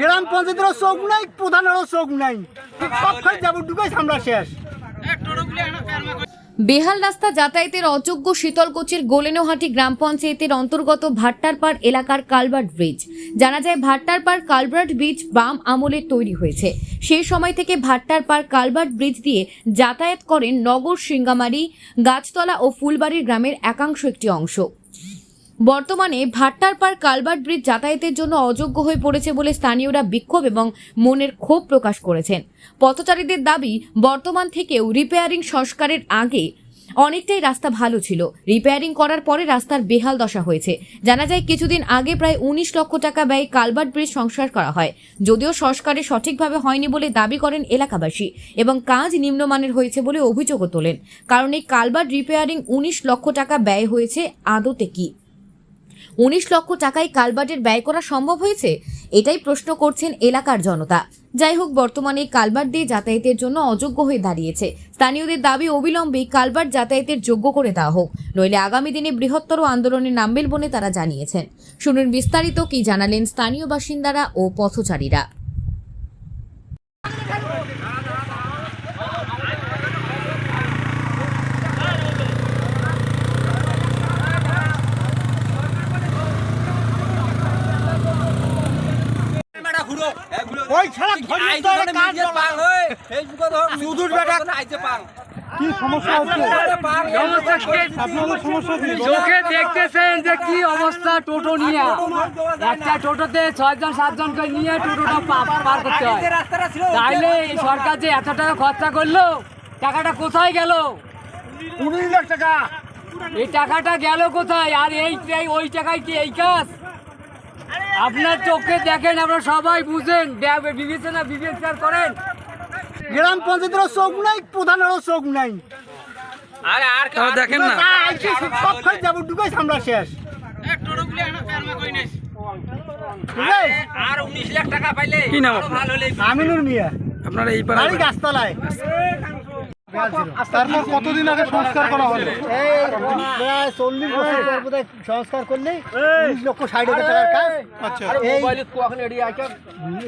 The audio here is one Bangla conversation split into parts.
গ্রাম পঞ্চায়েতেরও চোখ নাই, প্রধানেরও চোখ নাই। সব খাই যাব ডুবে আমরা শেষ। বেহাল রাস্তা যাতায়াতের অযোগ্য শীতলকুচির গোলেনোহাটি গ্রাম পঞ্চায়েতের অন্তর্গত ভাট্টারপাড় এলাকার কালভার্ট ব্রিজ। জানা যায়, ভাট্টারপাড় কালভার্ট ব্রিজ বাম আমলের তৈরি হয়েছে। সেই সময় থেকে ভাট্টারপাড় কালভার্ট ব্রিজ দিয়ে যাতায়াত করেন নগর সিঙ্গামারি গাছতলা ও ফুলবাড়ির গ্রামের একাংশ একটি অংশ। বর্তমানে ভাট্টার পার কালভার্ট ব্রিজ যাতায়াতের জন্য অযোগ্য হয়ে পড়েছে বলে স্থানীয়রা বিক্ষোভ এবং মনের ক্ষোভ প্রকাশ করেছেন। পথচারীদের দাবি, বর্তমান থেকেও রিপেয়ারিং সংস্কারের আগে অনেকটাই রাস্তা ভালো ছিল। রিপেয়ারিং করার পরে রাস্তার বেহাল দশা হয়েছে। জানা যায়, কিছুদিন আগে প্রায় উনিশ লক্ষ টাকা ব্যয়ে কালভার্ট ব্রিজ সংস্কার করা হয়। যদিও সংস্কারে সঠিকভাবে হয়নি বলে দাবি করেন এলাকাবাসী এবং কাজ নিম্নমানের হয়েছে বলে অভিযোগও তোলেন। কারণ এই কালভার্ট রিপেয়ারিং উনিশ লক্ষ টাকা ব্যয় হয়েছে, আদতে কি? উনিশ লক্ষ টাকায় কালবার্টের ব্যয় করা সম্ভব হয়েছে? এটাই প্রশ্ন করছেন এলাকার জনতা। যাই হোক, বর্তমানে এই কালবার্ট দিয়ে যাতায়াতের জন্য অযোগ্য হয়ে দাঁড়িয়েছে। স্থানীয়দের দাবি অবিলম্বে কালবার যাতায়াতের যোগ্য করে দেওয়া হোক। নইলে আগামী দিনে বৃহত্তর আন্দোলনে নামবেল বলে তারা জানিয়েছেন। শুনুন বিস্তারিত কি জানালেন স্থানীয় বাসিন্দারা ও পথচারীরা। ওই ছাড়া কাজ সুদূর বেটা। কি সমস্যা হচ্ছে আপনাদের সমস্যা কি? চোখে দেখতেছেন যে কি অবস্থা টোটো নিয়ে? একটা টোটোতে ছয়জন সাতজন করে নিয়ে টোটোটা পার করতে হয়। তাইলে এই সরকার যে এত টাকা খরচা করল টাকাটা কোথায় গেল? উনিশ লাখ টাকা। এই টাকাটা গেল কোথায়? আর এই এই- ওই টাকায় কি এই কাজ? আপনার চোখে দেখেন আপনারা সবাই বুঝেন। বিবেচনা বিবেচনা করেন। গ্রাম পঞ্চায়েতেরও চোখ নাই প্রধানেরও চোখ নাই। দেখেন সব খাই যাব ডুবে আমরা শেষ? আর উনিশ লাখ টাকা পাইলে কি নাম আরও আমিনুর মিয়া। আপনারা এই বাড়ি। গাছতলায়। তারপর কতদিন আগে সংস্কার করা হলো? প্রায় চল্লিশ বছর পর বোধহয় সংস্কার করলে উনিশ লক্ষ ষাট হাজার টাকার কাজ। আচ্ছা।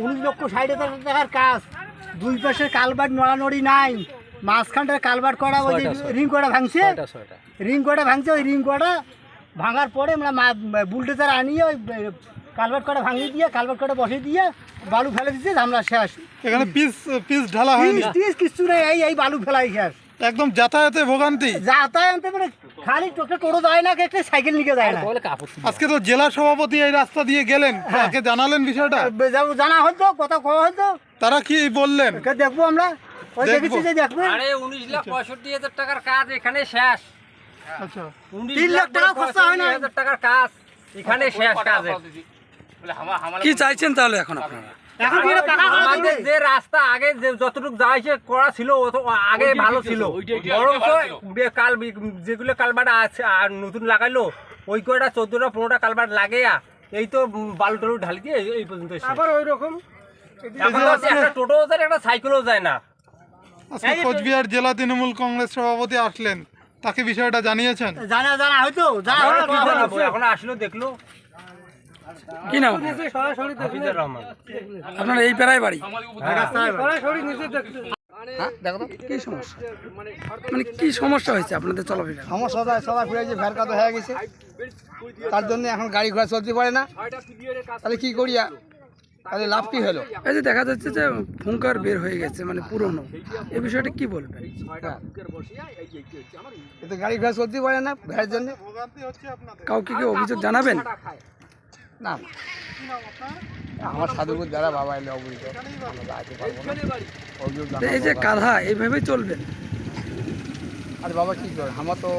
উনিশ লক্ষ ষাট হাজার টাকার কাজ। দুই পাশে কালবাট নড়ানড়ি নাই। মাঝখানটা কালবাট করা ওই রিং কটা ভাঙছে। রিং কটা ভাঙছে ওই রিং কটা ভাঙার পরে আমরা বুলডেজার আনিয়ে ওই কালবাট কটা ভাঙিয়ে দিয়ে কালবাট কটা বসিয়ে দিয়ে বালু ফেলে দিচ্ছে আমরা শেষ। এখানে পিস পিস ঢালা হয়নি। তিরিশ কিচ্ছু নেই এই এই বালু ফেলাই শেষ। একদম যাতায়াতে ভোগান্তি। যাতায়াত মানে খালি টোকে টোটো যায় না একটা সাইকেল নিয়ে যায় না। আজকে তো জেলা সভাপতি এই রাস্তা দিয়ে গেলেন। তাকে জানালেন বিষয়টা? যাব জানা হয়তো কথা কওয়া হয়তো। তারা কি বললেন? দেখব আমরা? ওই। দেখেছি যে দেখব। আরে উনিশ লাখ পঁয়ষট্টি হাজার টাকার কাজ এখানে শেষ। আচ্ছা। তিন লাখ টাকা খরচা হয় না। হাজার টাকার কাজ এখানে শেষ কাজ। কি চাইছেন তাহলে এখন আপনারা? আমাদের যে রাস্তা আগে যে যতটুকু যা করা ছিল আগে ভালো ছিল। কাল যেগুলো কালবাট আছে আর নতুন লাগাইলো ওই কয়টা চোদ্দটা পনেরোটা কালবাট লাগে এই তো বালু টালু ঢালি দিয়ে এই- পর্যন্ত আবার ওই রকম একটা টোটো যায় একটা সাইকেলও যায় না। কোচবিহার জেলা তৃণমূল কংগ্রেস সভাপতি আসলেন। তাকে বিষয়টা জানিয়েছেন? জানা জানা হয়তো জানা? এখন আসলো দেখল। কি নাম? আপনার এই পেরায় বাড়ি? হ্যাঁ কি সমস্যা? মানে কি সমস্যা হয়েছে আপনাদের চলাফেরা? সমস্যা যে ভেরকাতো হয়ে গেছে। তার জন্য এখন গাড়ি ঘোড়া চলতে পারে না। তাহলে কি করি তাহলে লাভ কি হলো? এই যে দেখা যাচ্ছে যে ফুঙ্কার বের হয়ে গেছে মানে পুরনো। এই বিষয়টা কি বলবেন। এতে গাড়ি ঘোড়া চলতে পারে না ভেড়ার জন্য। কাউকে কি অভিযোগ জানাবেন? না। আমার সাধুপুর দ্বারা বাবা এলে অবহিত আমরা যাইতে পারব না। এই যে। কাঁধা এইভাবেই চলবেন আর বাবা কি করে? আমার তো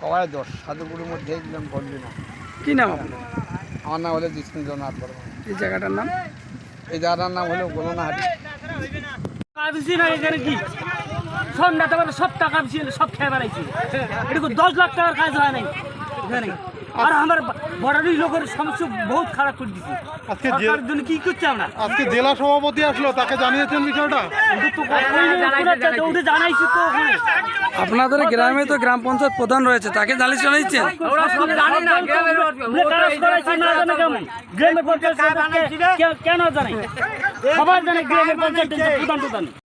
কবায় দশ সাধুপুরের মধ্যে একদম বলবি না। কি নাম আপনার? আমার নাম হলো জিষ্ণুজনাথ বর্মা। এই জায়গাটার নাম? এই জায়গাটার নাম হলো গোলনাহাটি। বেশি না এখানে কি? সব নেতা সব টাকা সব খেয়ে বেড়াইছে। এটা দশ লাখ টাকার কাজ হয় নাই। এখানে। আর আমার বড়ারি লোকের সমস্যা বহুত খারাপ করে দিচ্ছে আজকে যে- সরকারের জন্য কি করছে আমরা? আজকে জেলা সভাপতি আসলো তাকে জানিয়েছেন বিষয়টা? ওটা জানাইছি তো ওখানে আপনাদের গ্রামে তো গ্রাম পঞ্চায়েত প্রধান রয়েছে তাকে জানিয়ে জানাইছেন? ওরা সব জানে না গ্রামের কাজ করাইছি না জানে কেমন গ্রামের পঞ্চায়েত কে- কেন জানে? সবাই জানে? গ্রামের পঞ্চায়েত প্রধান প্রধান